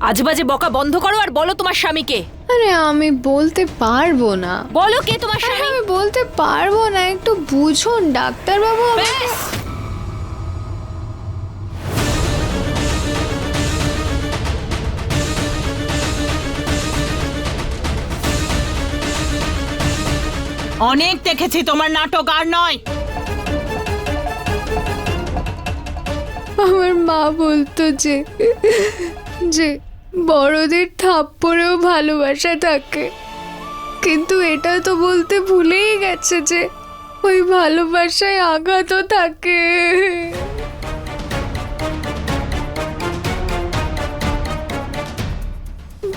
আজবাজে বকা বন্ধ করো আর বলো তোমার স্বামীকে। আরে আমি বলতে পারব না। বলো কে তোমার আরে স্বামী? আমি বলতে পারব না একটু বুঝুন ডাক্তারবাবু আমাকে- ব্যাস! অনেক দেখেছি তোমার নাটক আর নয়। আমার মা বলতো যে যে বড়দের থাপ্পড়েও ভালোবাসা থাকে। কিন্তু এটা তো বলতে ভুলেই গেছে যে, ওই ভালোবাসায় আঘাতও থাকে।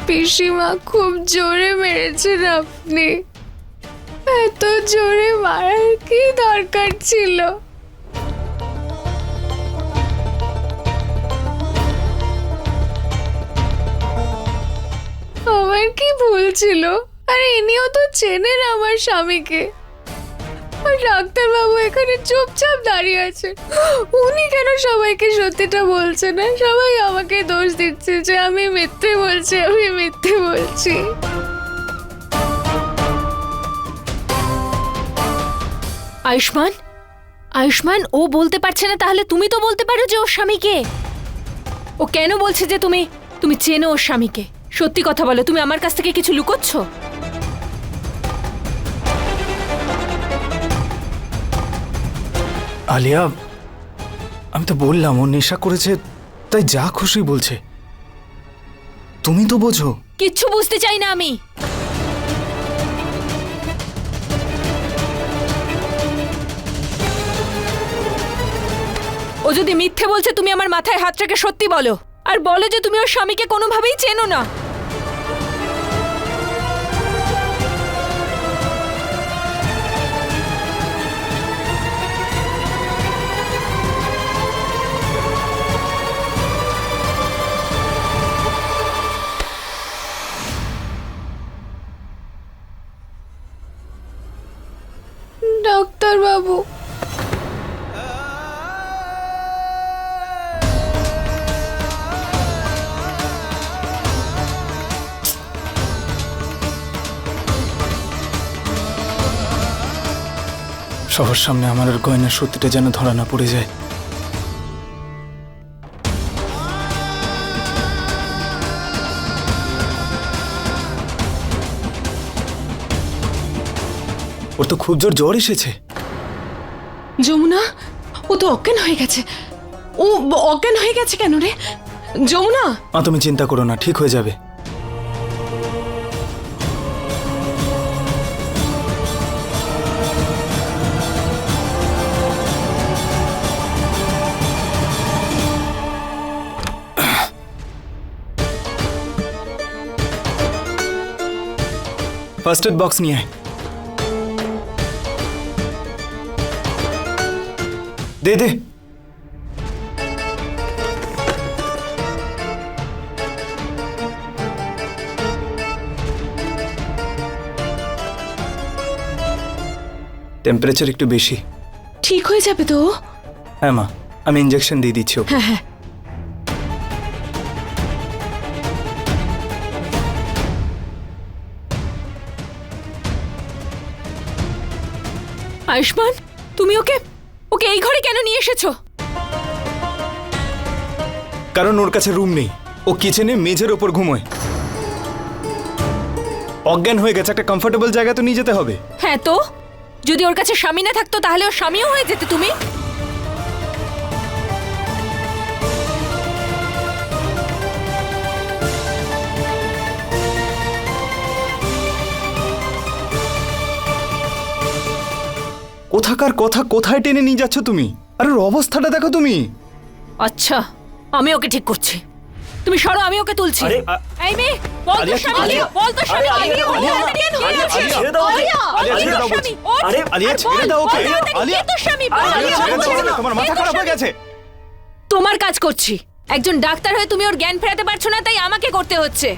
পিসিমা খুব জোরে মেরেছেন আপনি। এত জোরে মারার কি দরকার ছিল? আমার কি ভুল ছিল? আরে ইনিও তো চেনেন আমার স্বামীকে। আর ডাক্তারবাবু এখানে চুপচাপ দাঁড়িয়ে আছেন উনি কেন সবাইকে সত্যিটা বলছে না? সবাই আমাকে দোষ দিচ্ছে যে আমি মিথ্যে বলছি, আমি মিথ্যে বলছি। আয়ুষ্মান? আয়ুষ্মান, ও বলতে পারছে না, তাহলে তুমি তো বলতে পারো যে ওর স্বামীকে। ও কেন বলছে যে তুমি তুমি চেনো ওর স্বামীকে? সত্যি কথা বলো তুমি আমার কাছ থেকে কিছু লুকোচ্ছ? আলিয়া আমি তো বললাম ও নেশা করেছে তাই যা খুশি বলছে। তুমি তো বোঝো। কিচ্ছু বুঝতে চাই না আমি। ও যদি মিথ্যে বলছে তুমি আমার মাথায় হাত রেখে সত্যি বলো। আর বলো যে তুমি ওর স্বামীকে কোনোভাবেই চেনো না। সবার সামনে আমার আর গয়নার সত্যিটা যেন ধরা না পড়ে যায়। ওর তো খুব জোর জ্বর এসেছে। যমুনা ও তো অজ্ঞান হয়ে গেছে। ও অজ্ঞান হয়ে গেছে কেন রে? যমুনা! মা তুমি চিন্তা করো না ঠিক হয়ে যাবে। ফার্স্ট এড বক্স নিয়ে আয় দে দে টেম্পারেচার একটু বেশি ঠিক হয়ে যাবে তো ও? হ্যাঁ মা আমি ইঞ্জেকশন দিয়ে দিচ্ছি ওকে। হ্যাঁ হ্যাঁ আয়ুষ্মান তুমি ওকে ওকে এই ঘরে কেন নিয়ে এসেছ? কারণ ওর কাছে রুম নেই। ও কিচেনে মেঝের ওপর ঘুমোয়। অজ্ঞান হয়ে গেছে একটা কমফোর্টেবল জায়গা তো নিয়ে যেতে হবে। হ্যাঁ তো? যদি ওর কাছে স্বামী না থাকতো তাহলে ওর স্বামীও হয়ে যেতে তুমি? কোথাকার কথা কোথায় টেনে নিয়ে যাচ্ছ তুমি আর ওর অবস্থাটা দেখো তুমি আচ্ছা আমি ওকে ঠিক করছি তুমি সরো আমি ওকে তুলছি আরে, এই মেয়ে বল তো স্বামী বল তো স্বামী আলিয়া, আলিয়া, ছেড়ে দাও ওকে। আলিয়া, ছেড়ে দাও আরে, আলিয়া, ছেড়ে দাও ওকে। আলিয়া। স্বামী? আলিয়া, ছেড়ে দাও। তোমার মাথা খারাপ হয়ে গেছে তোমার কাজ করছি একজন ডাক্তার হয়ে তুমি ওর জ্ঞান ফেরাতে পারছ না তাই আমাকে করতে হচ্ছে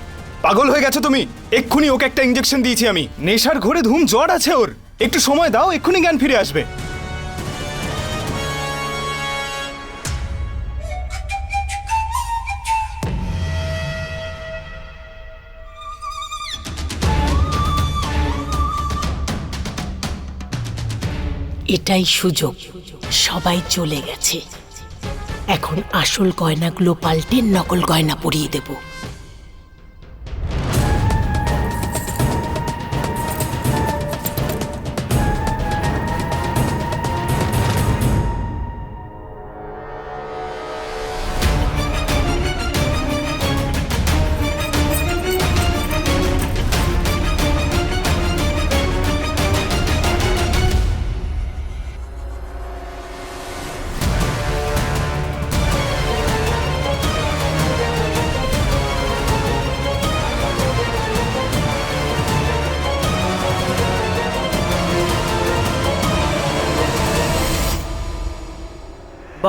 পাগল হয়ে গেছো তুমি এক্ষুনি ওকে একটা ইঞ্জেকশন দিয়েছি আমি নেশার ঘরে ধুম জ্বর আছে ওর একটু সময় দাও, এক্ষুনি জ্ঞান ফিরে আসবে। এটাই সুযোগ। সবাই চলে গেছে। এখন আসল গয়নাগুলো পাল্টে নকল গয়না পরিয়ে দেবো।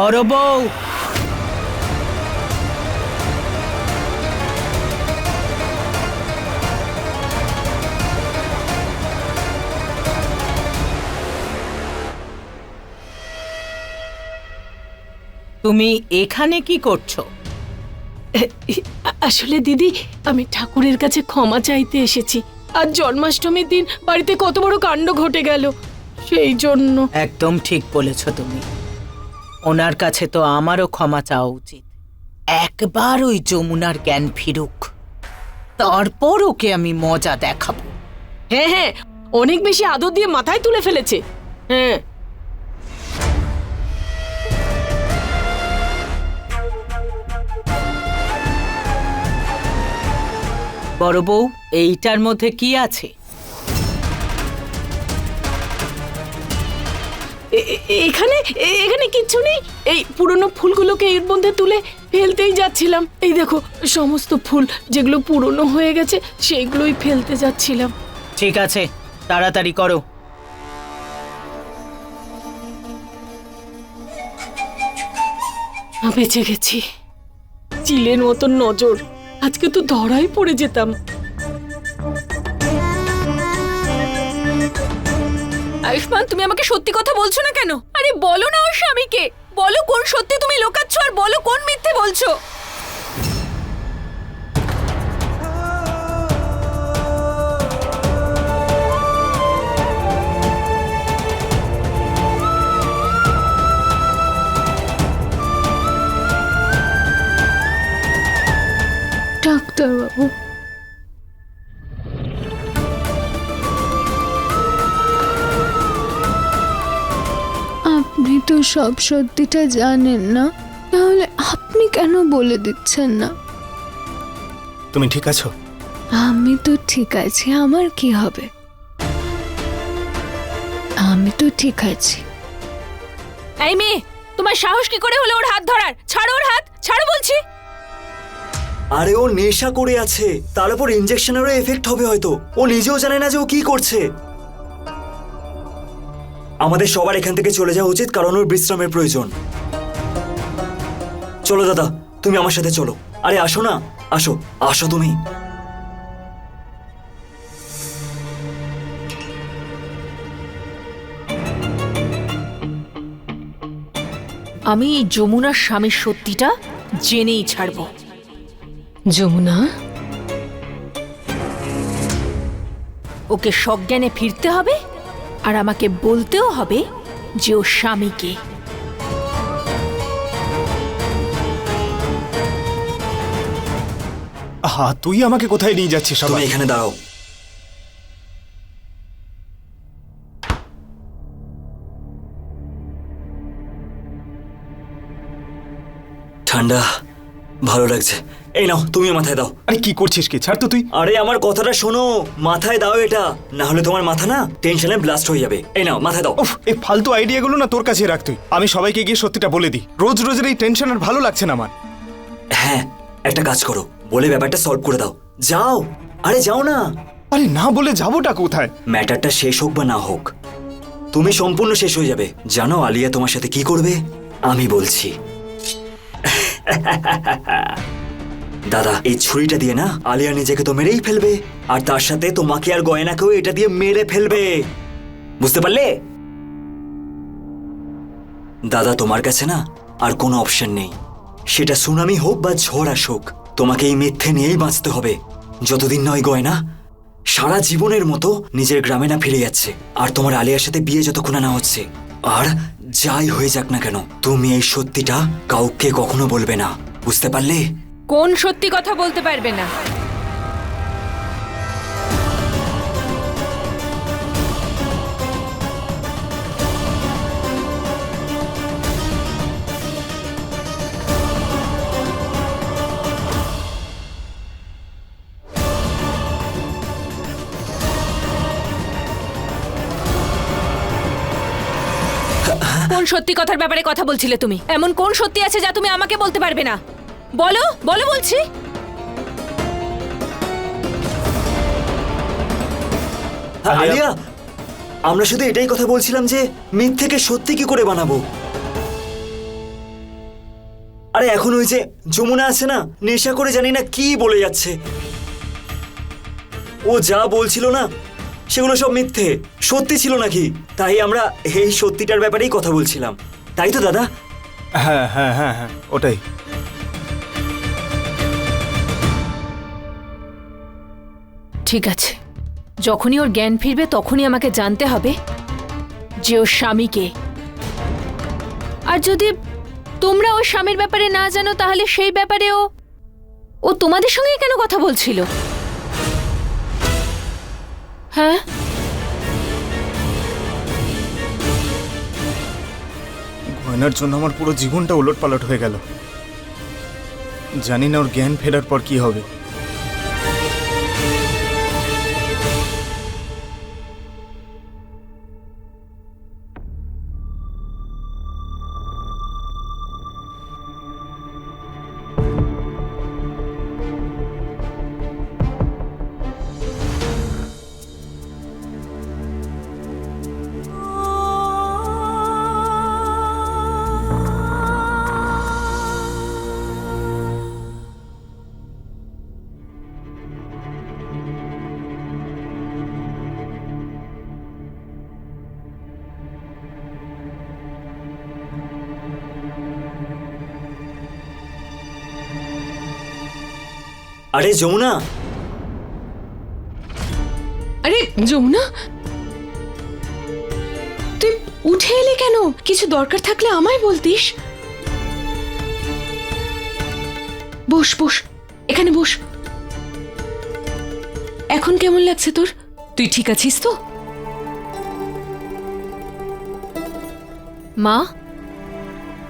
বড় বউ। তুমি এখানে কি করছ? আসলে দিদি আমি ঠাকুরের কাছে ক্ষমা চাইতে এসেছি। আর জন্মাষ্টমীর দিন বাড়িতে কত বড় কাণ্ড ঘটে গেল। সেই জন্য একদম ঠিক বলেছ তুমি। ওনার কাছে তো আমারও ক্ষমা চাওয়া উচিত। একবার ওই যমুনার জ্ঞান ফিরুক তারপর ওকে আমি মজা দেখাবো। হ্যাঁ হ্যাঁ অনেক বেশি আদর দিয়ে মাথায় তুলে ফেলেছে। হ্যাঁ। বড় বউ এইটার মধ্যে কি আছে? এখানে এখানে কিচ্ছু নেই। এই পুরনো ফুলগুলোকে এর মধ্যে তুলে ফেলতেই যাচ্ছিলাম। এই দেখো সমস্ত ফুল যেগুলো পুরনো হয়ে গেছে সেইগুলোই ফেলতে যাচ্ছিলাম। ঠিক আছে তাড়াতাড়ি করো। বেঁচে গেছি চিলের মতন নজর। আজকে তো ধরাই পড়ে যেতাম। আয়ুষ্মান, তুমি আমাকে সত্যি কথা বলছো না কেন? আরে বলো না ওর স্বামীকে। বলো কোন সত্যি তুমি লোকাচ্ছ আর বলো কোন মিথ্যে বলছো। ডাক্তারবাবু সব সত্যিটা জানেন না তাহলে আপনি কেন বলে দিচ্ছেন না? তুমি ঠিক আছো? আমি তো ঠিক আছি আমার কি হবে? আমি তো ঠিক আছি। এই মেয়ে তোমার সাহস কি করে হলো ওর হাত ধরার? ছাড়ো ওর হাত ছাড়ো বলছি। আরে ও নেশা করে আছে তার উপর ইঞ্জেকশনেরও এফেক্ট হবে হয়তো। ও নিজেও জানে না যে ও কি করছে। আমাদের সবার এখান থেকে চলে যাওয়া উচিত কারণ ওর বিশ্রামের প্রয়োজন। চলো দাদা তুমি আমার সাথে চলো। আরে আসো না আসো আসো তুমি। আমি এই যমুনার স্বামীর সত্যিটা জেনেই ছাড়বো। যমুনা? ওকে সজ্ঞানে ফিরতে হবে? আর আমাকে বলতেও হবে যে ও স্বামীকে। হা তুই আমাকে কোথায় নিয়ে যাচ্ছিস তুমি সবাই এখানে দাঁড়াও। ঠান্ডা ভালো লাগছে। এই নাও তুমি মাথায় দাও। আরে কি করছিস কি? ছাড় তো তুই। আরে আমার কথাটা শোনো মাথায় দাও এটা। না হলে তোমার মাথা না টেনশনে ব্লাস্ট হয়ে যাবে। এই নাও মাথায় দাও। উফ এই ফালতু আইডিয়াগুলো না তোর কাছে রাখ তুই। আমি সবাইকে গিয়ে সত্যিটা বলে দিই। রোজ রোজের এই টেনশন আর ভালো লাগছে না আমার। হ্যাঁ একটা কাজ করো। বলে ব্যাপারটা সলভ করে দাও। যাও। আরে যাও না। আরে না বলে যাবোটা কোথায়? ম্যাটারটা শেষ হোক বা না হোক তুমি সম্পূর্ণ শেষ হয়ে যাবে। জানো আলিয়া তোমার সাথে কি করবে? আমি বলছি। দাদা, এই ছুরিটা দিয়ে না আলিয়া নিজেকে তো মেরেই ফেলবে, আর তার সাথে তোমাকে আর গয়নাকেও এটা দিয়ে মেরে ফেলবে। বুঝতে পারলে? দাদা, তোমার কাছে না আর কোনো অপশন নেই। সেটা সুনামি হোক বা ঝড় আসুক, তোমাকে এই মিথ্যে নিয়েই বাঁচতে হবে। যতদিন নয় গয়না, সারা জীবনের মতো নিজের গ্রামে না ফিরে যাচ্ছে, আর তোমার আলিয়ার সাথে বিয়ে যতক্ষণ না হচ্ছে। আর যাই হয়ে যাক না কেন, তুমি এই সত্যিটা কাউকে কখনো বলবে না, বুঝতে পারলে? কোন সত্যি কথা বলতে পারবে না? কোন সত্যি কথার ব্যাপারে কথা বলছিলে তুমি? এমন কোন সত্যি আছে যা তুমি আমাকে বলতে পারবে না? বলো বলো বলছি। হ্যাঁ, আলিয়া। আমরা শুধু এটাই কথা বলছিলাম যে মিথ্যেকে সত্যি কি করে বানাবো? আরে এখন ওই যে যমুনা আছে না নেশা করে জানি না কি বলে যাচ্ছে। ও যা বলছিল না সেগুলো সব মিথ্যে সত্যি ছিল নাকি? তাই আমরা এই সত্যিটার ব্যাপারেই কথা বলছিলাম। তাই তো দাদা? হ্যাঁ হ্যাঁ হ্যাঁ হ্যাঁ ওটাই। ঠিক আছে। যখনই ওর জ্ঞান ফিরবে, তখনই আমাকে জানতে হবে যে ওর স্বামীকে আর যদি তোমরা ওর স্বামীর ব্যাপারে না জানো, তাহলে সেই ব্যাপারে ও ও তোমাদের সঙ্গে কেন কথা বলছিল? হ্যাঁ? গয়নার জন্য আমার পুরো জীবনটা উলট পালট হয়ে গেল। জানি না ওর জ্ঞান ফেরার পর কি হবে। আরে যমুনা। আরে যমুনা? তুই উঠে এলি কেন? কিছু দরকার থাকলে আমায় বলতিস। বস বস এখানে বস। এখন কেমন লাগছে তোর? তুই ঠিক আছিস তো? মা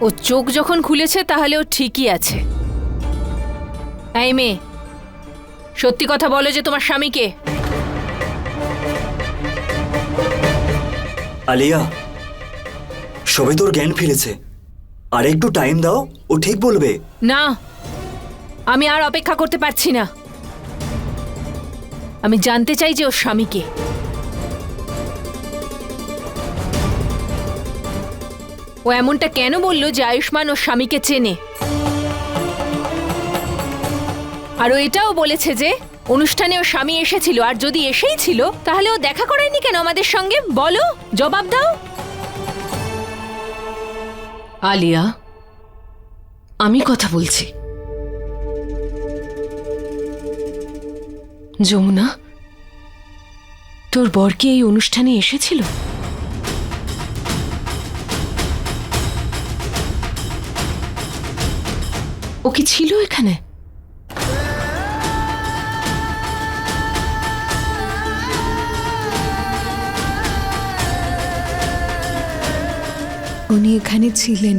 ও চোখ যখন খুলেছে তাহলে ও ঠিকই আছে। এই মেয়ে সত্যি কথা বলো যে তোমার স্বামীকে আলিয়া সবে তোর জ্ঞান ফিরেছে। আর একটু টাইম দাও ও ঠিক বলবে। না আমি আর অপেক্ষা করতে পারছি না। আমি জানতে চাই যে ওর স্বামীকে ও এমনটা কেন বলল যে আয়ুষ্মান ওর স্বামীকে চেনে? আর ও এটাও বলেছে যে অনুষ্ঠানে ওর স্বামী এসেছিল আর যদি এসেই ছিল, তাহলে ও দেখা করায়নি কেন আমাদের সঙ্গে? বলো, জবাব দাও। আলিয়া, আমি কথা বলছি। যমুনা, তোর বর কি এই অনুষ্ঠানে এসেছিল? ও কি ছিল এখানে? উনি এখানে ছিলেন।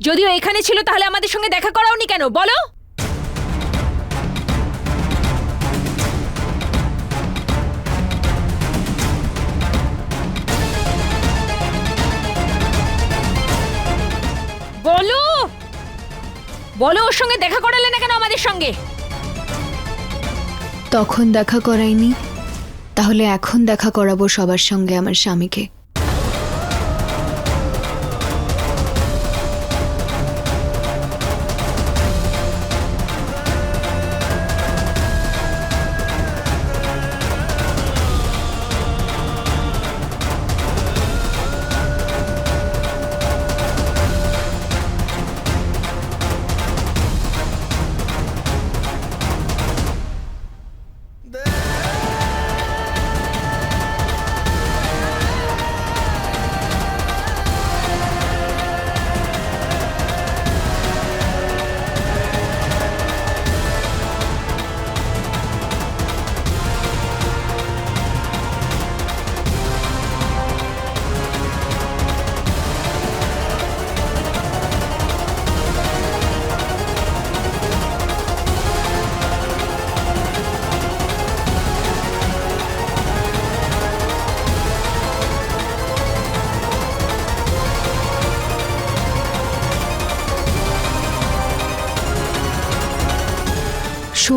যদিও এখানে ছিল তাহলে আমাদের সঙ্গে দেখা করাওনি কেন? বলো। বলো ওর সঙ্গে দেখা করালে না কেন আমাদের সঙ্গে? তখন দেখা করাইনি, তাহলে এখন দেখা করাবো সবার সঙ্গে আমার স্বামীকে।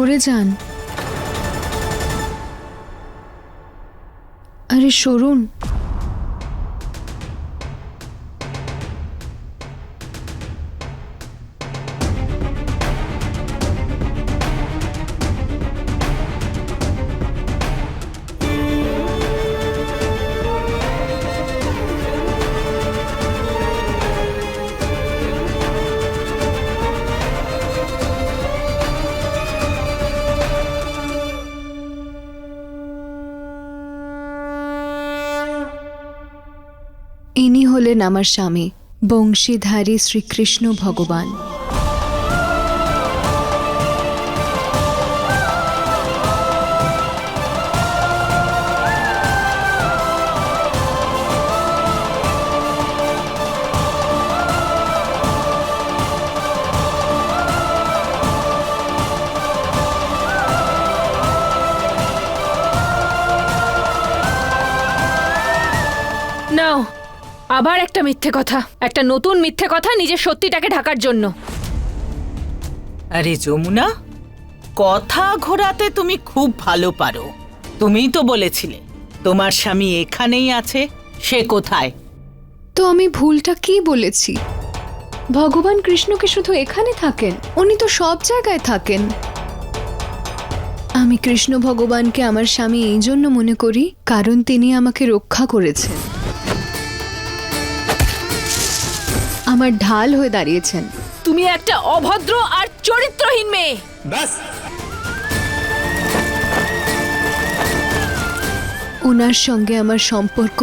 সরে যান। আরে সরুন। হলেন আমার স্বামী বংশীধারী শ্রীকৃষ্ণ ভগবান। নাও আবার একটা মিথ্যে কথা। একটা নতুন মিথ্যে কথা নিজের সত্যিটাকে ঢাকার জন্য। আরে যমুনা কথা ঘোরাতে তুমি খুব ভালো পারো। তুমিই তো বলেছিলে তোমার স্বামী এখানেই আছে সে কোথায়? তো আমি ভুলটা কি বলেছি? ভগবান কৃষ্ণকে শুধু এখানে থাকেন উনি তো সব জায়গায় থাকেন। আমি কৃষ্ণ ভগবানকে আমার স্বামী এই জন্য মনে করি কারণ তিনি আমাকে রক্ষা করেছেন। আমার ঢাল হয়ে দাঁড়িয়েছেন। তুমি একটা অভদ্র আর চরিত্রহীন মেয়ে। ওনার সঙ্গে আমার সম্পর্ক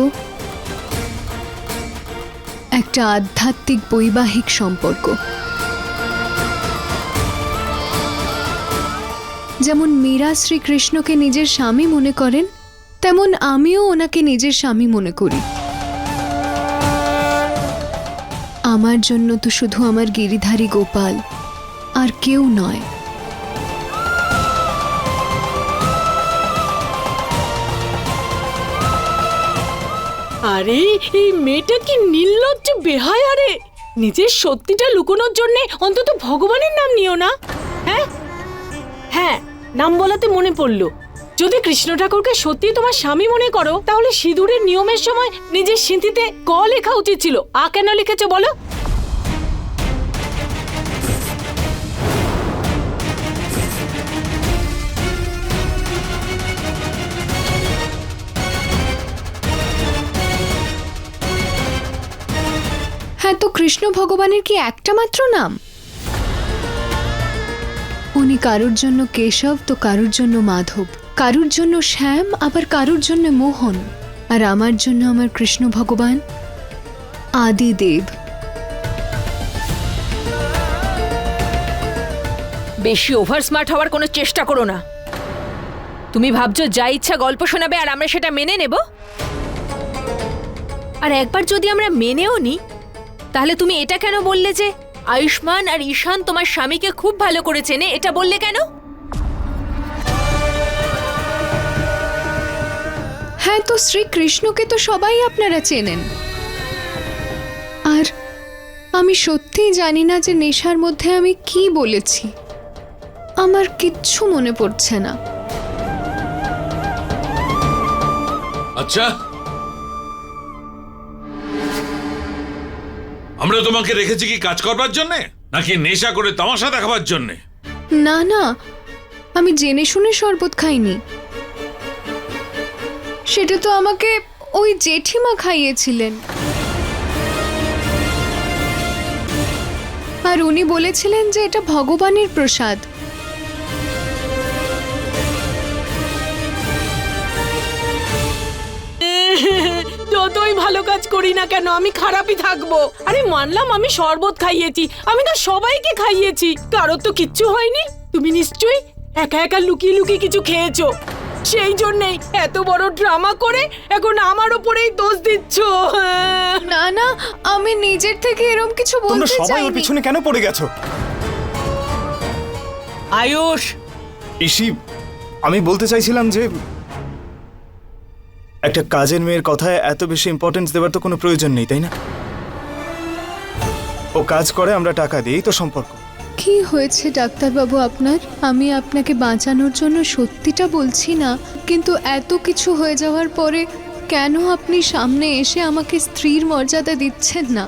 একটা আধ্যাত্মিক বৈবাহিক সম্পর্ক। যেমন মীরা শ্রীকৃষ্ণকে নিজের স্বামী মনে করেন তেমন আমিও ওনাকে নিজের স্বামী মনে করি। আমার জন্য তো শুধু আমার গিরিধারী গোপাল, আর কেউ নয়। আরে, এই মেয়েটা কি নির্লজ্জ বেহায় আরে নিজের সত্যিটা লুকোনোর জন্য অন্তত ভগবানের নাম নিও না। হ্যাঁ? হ্যাঁ নাম বলাতে মনে পড়ল। যদি কৃষ্ণ ঠাকুরকে সত্যি তোমার স্বামী মনে করো, তাহলে সিঁদুরের নিয়মের সময় নিজের সিন্থিতে ক লেখা উচিত ছিল। আ কেন লিখেছো বলো? কৃষ্ণ ভগবানের কি একটা মাত্র নাম? উনি কারুর জন্য কেশব তো কারুর জন্য মাধব। কারুর জন্য শ্যাম, আবার কারুর জন্য মোহন। আর আমার জন্য আমার কৃষ্ণ ভগবান আদিদেব। বেশি ওভার স্মার্ট হওয়ার কোনো চেষ্টা করো না। তুমি ভাবছ যা ইচ্ছা গল্প শোনাবে আর আমরা সেটা মেনে নেব? আর একবার যদি আমরা মেনেও নিই তাহলে তুমি এটা কেন বললে যে আয়ুষ্মান আর ঈশান তোমার স্বামীকে খুব ভালো করে চেনে এটা বললে কেন? হ্যাঁ তো শ্রীকৃষ্ণকে তো সবাই আপনারা চেনেন। আর আমি সত্যিই জানি না যে নেশার মধ্যে আমি কি বলেছি। আমার কিচ্ছু মনে পড়ছে না। আচ্ছা আমরা তোমাকে রেখেছি কি কাজ করবার জন্যে? নাকি নেশা করে তামাশা দেখাবার জন্যে? না না আমি জেনে শুনে শরবত খাইনি। সেটা তো আমাকে ওই জেঠিমা খাইয়েছিলেন। আর উনি বলেছিলেন যে এটা ভগবানের প্রসাদ। যতই ভালো কাজ করি না কেন আমি খারাপই থাকব। আরে মানলাম আমি শরবত খাইয়েছি। আমি তো সবাইকে খাইয়েছি। কারোর তো কিচ্ছু হয়নি। তুমি নিশ্চয়ই একা একা লুকিয়ে লুকিয়ে কিছু খেয়েছো। সেই জন্যেই এত বড় ড্রামা করে এখন আমার ওপরেই দোষ দিচ্ছ। না না আমি নিজের থেকে এরকম কিছু তোমরা বলতে সবাই ওর চাইনি। পিছনে কেন পড়ে গেছো? আয়ুষ! ইসি আমি বলতে চাইছিলাম যে একটা কাজের মেয়ের কথায় এত বেশি ইম্পর্টেন্স দেওয়ার তো কোনো প্রয়োজন নেই তাই না? ও কাজ করে আমরা টাকা দিই তো সম্পর্ক। কি হয়েছে ডাক্তারবাবু আপনার? আমি আপনাকে বাঁচানোর জন্য সত্যিটা বলছি না কিন্তু এত কিছু হয়ে যাওয়ার পরে কেন আপনি সামনে এসে আমাকে স্ত্রীর মর্যাদা দিচ্ছেন না?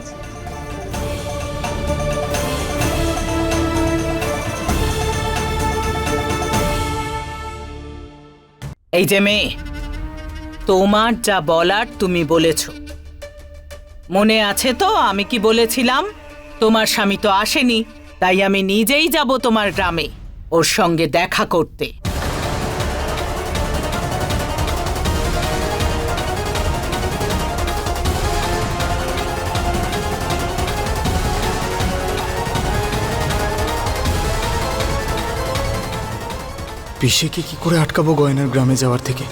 এই যে মেয়ে তোমার যা বলার তুমি বলেছ। মনে আছে তো আমি কি বলেছিলাম? তোমার স্বামী তো আসেনি, তাই আমি নিজেই যাব তোমার গ্রামে ওর সঙ্গে দেখা করতে। পিসিকে কি করে আটকাবো গয়নার গ্রামে যাওয়ার থেকে?